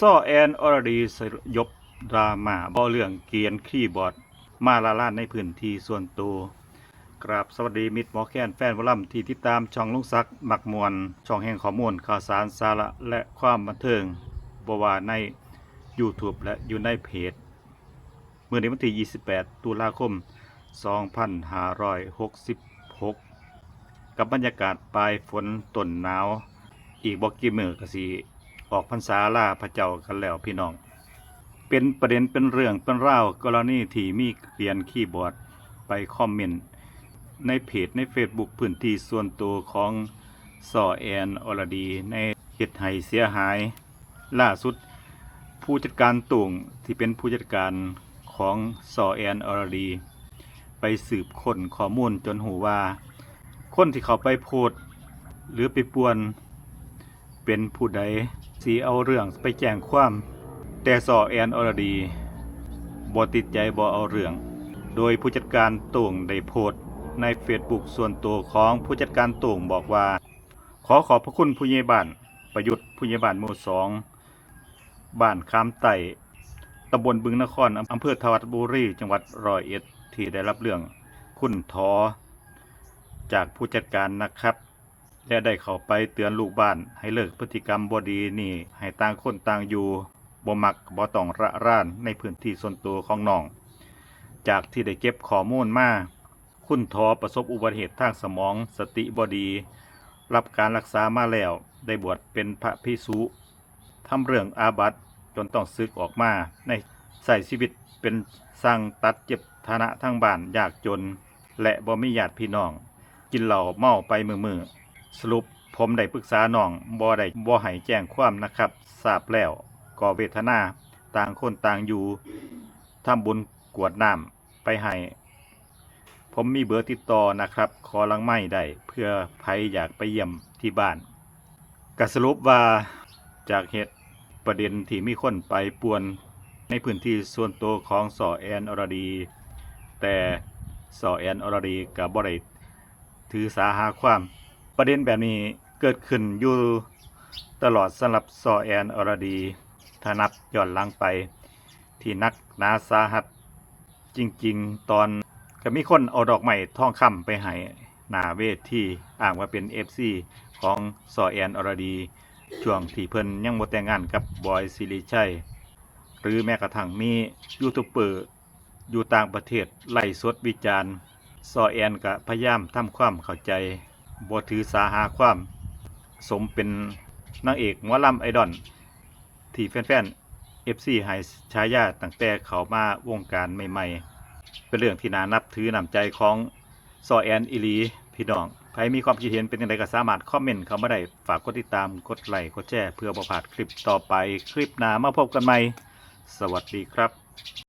ซ้อแอนอรดีสยบดราม่าบ่เรื่องเกียนคีย์บอร์ดมาลาลานในพื้นที่ส่วนตัวกราบสวัสดีมิตรหมอแค้นแฟนวอลลัมที่ติดตามช่องลุงซักดิ์มักมวลช่องแห่งข้อมูลข่าวสารสาระและความบันเทิงบว่าใน YouTube และอยู่ในเพจเมื่อในวันที่ 28 ตุลาคม 2566 กับบรรยากาศปลายฝนต้นหนาว อีกบอกกี่มือก็สิ ออกพรรษาล่าพระเจ้ากันแล้วพี่น้อง เป็นประเด็นเป็นเรื่องเป็นรากรณีที่มีเขียนคีย์บอดไปคอมเมนต์ในเพจใน Facebook พื้นที่ส่วนตัวของสอแอนอรดี ในเหตุให้เสียหาย ล่าสุด ผู้จัดการตุ่งที่เป็นผู้จัดการของสอแอนอรดี ไปสืบค้นข้อมูลจนหูว่า คนที่เขาไปโพสต์หรือไปป่วนเป็นผู้ใด สีเอาเรื่องไปแจ้งความ แต่สอแอนอรดีบ่ติดใจบ่เอาเรื่อง โดยผู้จัดการต่งได้โพสต์ในเฟซบุ๊กส่วนตัวของผู้จัดการต่งบอกว่า ขอขอบพระคุณผู้ใหญ่บ้านประยุทธ์ผู้ใหญ่บ้านหมู่สองบ้านคามไต่ตำบลบึงนครอำเภอทวัดบุรีจังหวัดร้อยเอ็ดที่ได้รับเรื่องคุณทอจากผู้จัดการนะครับ และได้เข้าไปเตือนลูกบ้าน ให้เลิกพฤติกรรมบดีนี่ ให้ต่างคนต่างอยู่บ่มักบ่ต้องระร่านในพื้นที่ส่วนตัวของน้อง จากที่ได้เก็บข้อมูลมาคุณทอประสบอุบัติเหตุทางสมองสติบดี รับการรักษามาแล้ว ได้บวชเป็นพระพิสุทำเรื่องอาบัติจนต้องซึกออกมาในใส่ชีวิตเป็นสร้างตัดเจ็บฐานะทางบ้านยากจน และบ่มีญาติพี่น้อง กินเหล้าเมาไปมือมือ สรุปผมได้ปรึกษาน้องบ่ได้บ่ให้แจ้งความนะครับทราบแล้วก็เวทนาต่างคนต่างอยู่ทำบุญกวดน้ำไปให้ผมมีเบอร์ติดต่อนะครับ ขอลังไม่ได้เพื่อใครอยากไปเยี่ยมที่บ้านก็สรุปว่าจากเหตุประเด็นที่มีคนไปป่วนในพื้นที่ส่วนตัวของสอแอนอรดี แต่สอแอนอรดีกับบ่ได้ถือสาหาความ ประเด็นแบบนี้เกิดขึ้นอยู่ตลอดสำหรับสอแอนอรดีถ้านับย้อนหลังไป ที่นักหนาสาหัส จริงๆ ตอนก็มีคนเอาดอกไม้ทองคำไปให้หนาเวทที่อ้างว่าเป็น FC ของสอแอนอรดี ช่วงที่เพิ่นยังบ่แต่งงานกับบอยสิริชัย หรือแม้กระทั่งมียูทูบเบอร์อยู่ต่างประเทศไล่สดวิจารณ์ซอแอนก็พยายามทำความเข้าใจ บ่ถือสาหาความ สมเป็นนางเอกหมอลำไอดอลที่แฟนๆ FC ให้ฉายาตั้งแต่เขามาวงการใหม่ๆ เป็นเรื่องที่น่านับถือนำใจของซอแอนอิลีพี่น้องใครมีความคิดเห็นเป็นอย่างไรก็สามารถคอมเมนต์เข้ามาได้ ฝากกดติดตามกดไลค์กดแชร์เพื่อประพลาดคลิปต่อไปคลิปหน้ามาพบกันใหม่ สวัสดีครับ